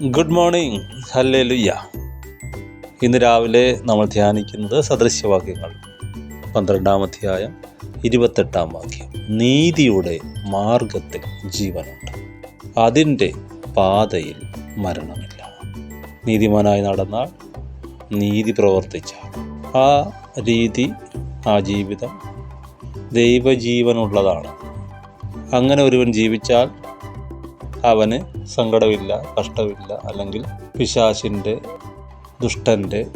Good morning. ഹല്ലേ ലുയ്യ ഇന്ന് രാവിലെ നമ്മൾ ധ്യാനിക്കുന്നത് സദൃശ്യവാക്യങ്ങൾ. പന്ത്രണ്ടാം അധ്യായം ഇരുപത്തെട്ടാം വാക്യം. നീതിയുടെ മാർഗത്തിൽ ജീവനുണ്ട്. അതിന്റെ പാതയിൽ മരണമില്ല. നീതിമാനായി നടന്നാൽ നീതി പ്രവർത്തിച്ചാൽ. ആ രീതി ആ ജീവിതം ദൈവജീവനുള്ളതാണ്. അങ്ങനെ ഒരുവൻ ജീവിച്ചാൽ അവന് സങ്കടമില്ല കഷ്ടമില്ല അല്ലെങ്കിൽ പിശാശിന്റെ ദുഷ്ടന്റെ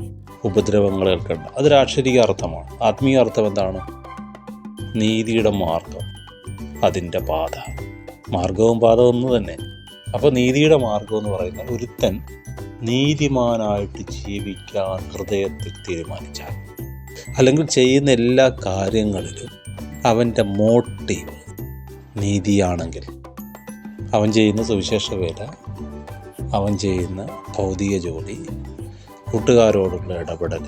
ഉപദ്രവങ്ങൾ ഏൽക്കേണ്ട. അത് രാക്ഷരിക അർത്ഥമാണ്. ആത്മീയ അർത്ഥം എന്താണ്? നീതിയുടെ മാർഗം അതിന്റെ പാത. മാർഗവും പാത ഒന്ന് തന്നെ. അപ്പോൾ നീതിയുടെ മാർഗം എന്ന് പറയുന്നത് ഒരുത്തൻ നീതിമാനായിട്ട് ജീവിക്കാൻ ഹൃദയത്തിൽ തീരുമാനിച്ചാൽ അല്ലെങ്കിൽ ചെയ്യുന്ന എല്ലാ കാര്യങ്ങളിലും അവന്റെ മോട്ടീവ് നീതിയാണെങ്കിൽ അവൻ ചെയ്യുന്ന സുവിശേഷ വേല അവൻ ചെയ്യുന്ന ഭൗതിക ജോലി കൂട്ടുകാരോടുള്ള ഇടപെടൽ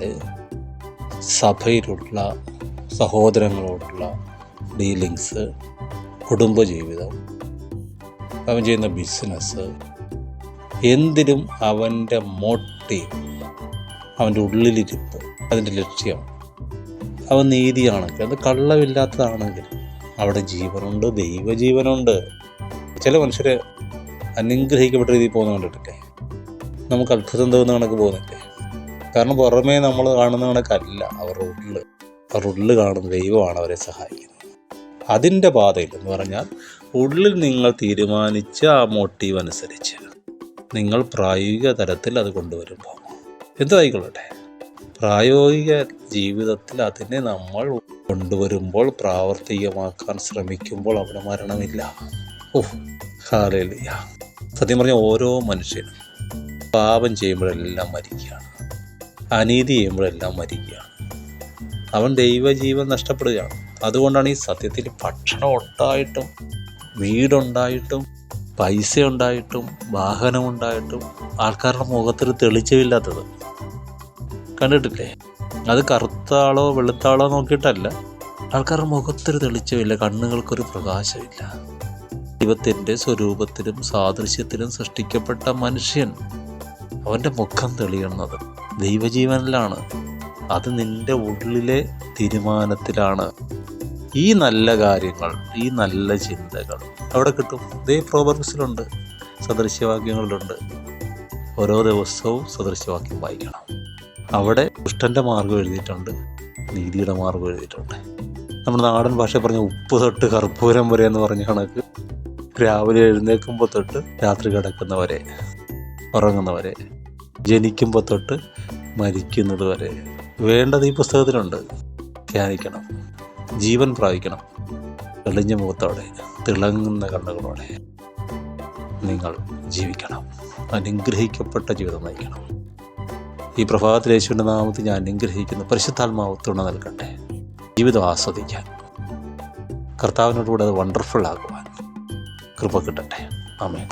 സഭയിലുള്ള സഹോദരങ്ങളോടുള്ള ഡീലിങ്സ് കുടുംബജീവിതം അവൻ ചെയ്യുന്ന ബിസിനസ് എന്തിനും അവന്റെ മോട്ടീവ് അവന്റെ ഉള്ളിലിരിപ്പ് അതിന്റെ ലക്ഷ്യം അവൻ നീതിയാണെങ്കിൽ അത് കള്ളമില്ലാത്തതാണെങ്കിൽ അവിടെ ജീവനുണ്ട് ദൈവജീവനുണ്ട്. ചില മനുഷ്യർ അനുഗ്രഹിക്കപ്പെട്ട രീതിയിൽ പോകുന്ന കണ്ടിട്ടില്ലേ നമുക്ക് അത്ഭുതം തോന്നുന്ന കണക്ക് പോകുന്നില്ലേ കാരണം പുറമേ നമ്മൾ കാണുന്ന കണക്കല്ല അവരുടെ ഉള്ളിൽ അവരുടെ ഉള്ളിൽ കാണുന്ന ദൈവമാണ് അവരെ സഹായിക്കുന്നത്. അതിന്റെ പാതയിൽ എന്ന് പറഞ്ഞാൽ ഉള്ളിൽ നിങ്ങൾ തീരുമാനിച്ച ആ മോട്ടീവ് അനുസരിച്ച് നിങ്ങൾ പ്രായോഗിക തലത്തിൽ അത് കൊണ്ടുവരുമ്പോൾ എന്തായിക്കൊള്ളട്ടെ? പ്രായോഗിക ജീവിതത്തിൽ അതിനെ നമ്മൾ കൊണ്ടുവരുമ്പോൾ പ്രാവർത്തികമാക്കാൻ ശ്രമിക്കുമ്പോൾ അവിടെ മരണമില്ല. ഓ ഹാലലിയ. സത്യം പറഞ്ഞാൽ ഓരോ മനുഷ്യനും പാപം ചെയ്യുമ്പോഴെല്ലാം മരിക്കുകയാണ്. അനീതി ചെയ്യുമ്പോഴെല്ലാം മരിക്കുകയാണ്. അവൻ ദൈവജീവൻ നഷ്ടപ്പെടുകയാണ്. അതുകൊണ്ടാണ് ഈ സത്യത്തിൽ ഭക്ഷണം ഉണ്ടായിട്ടും വീടുണ്ടായിട്ടും പൈസ ഉണ്ടായിട്ടും വാഹനം ഉണ്ടായിട്ടും ആൾക്കാരുടെ മുഖത്തൊരു തെളിച്ചമില്ലാത്തത്. കണ്ടിട്ടില്ലേ? അത് കറുത്താളോ വെളുത്താളോ നോക്കിയിട്ടല്ല. ആൾക്കാരുടെ മുഖത്തൊരു തെളിച്ചമില്ല കണ്ണുകൾക്കൊരു പ്രകാശമില്ല. ദൈവത്തിന്റെ സ്വരൂപത്തിലും സാദൃശ്യത്തിലും സൃഷ്ടിക്കപ്പെട്ട മനുഷ്യൻ. അവന്റെ മുഖം തെളിയുന്നത് ദൈവജീവനിലാണ്. അത് നിന്റെ ഉള്ളിലെ തീരുമാനത്തിലാണ്. ഈ നല്ല കാര്യങ്ങൾ ഈ നല്ല ചിന്തകൾ അവിടെ കിട്ടും? ഇതേ പ്രോബർസിലുണ്ട് സദൃശ്യവാക്യങ്ങളിലുണ്ട്. ഓരോ ദിവസവും സദൃശ്യവാക്യം വായിക്കണം. അവിടെ ദുഷ്ടന്റെ മാർഗം എഴുതിയിട്ടുണ്ട് നീതിയുടെ മാർഗം എഴുതിയിട്ടുണ്ട്. നമ്മുടെ നാടൻ ഭാഷ പറഞ്ഞ ഉപ്പ് തൊട്ട് കർപ്പൂരം വരെ എന്ന് പറഞ്ഞ കണക്ക് രാവിലെ എഴുന്നേൽക്കുമ്പോൾ തൊട്ട് രാത്രി കിടക്കുന്നവരെ ഉറങ്ങുന്നവരെ ജനിക്കുമ്പോൾ തൊട്ട് മരിക്കുന്നത് വരെ വേണ്ടത് ഈ പുസ്തകത്തിലുണ്ട്. ധ്യാനിക്കണം. ജീവൻ പ്രാപിക്കണം. തെളിഞ്ഞ മുഖത്തോടെ തിളങ്ങുന്ന കണ്ണുകളോടെ നിങ്ങൾ ജീവിക്കണം. അനുഗ്രഹിക്കപ്പെട്ട ജീവിതം നയിക്കണം. ഈ പ്രഭാതത്തിൽ യേശുവിന്റെ നാമത്തിൽ ഞാൻ അനുഗ്രഹിക്കുന്നു. പരിശുദ്ധാത്മാവ് തുണ നൽകട്ടെ. ജീവിതം ആസ്വദിക്കാൻ. കർത്താവിനോടുകൂടെ അത് വണ്ടർഫുൾ ആകുവാൻ കൃപ കിട്ടട്ടെ. ആമേൻ.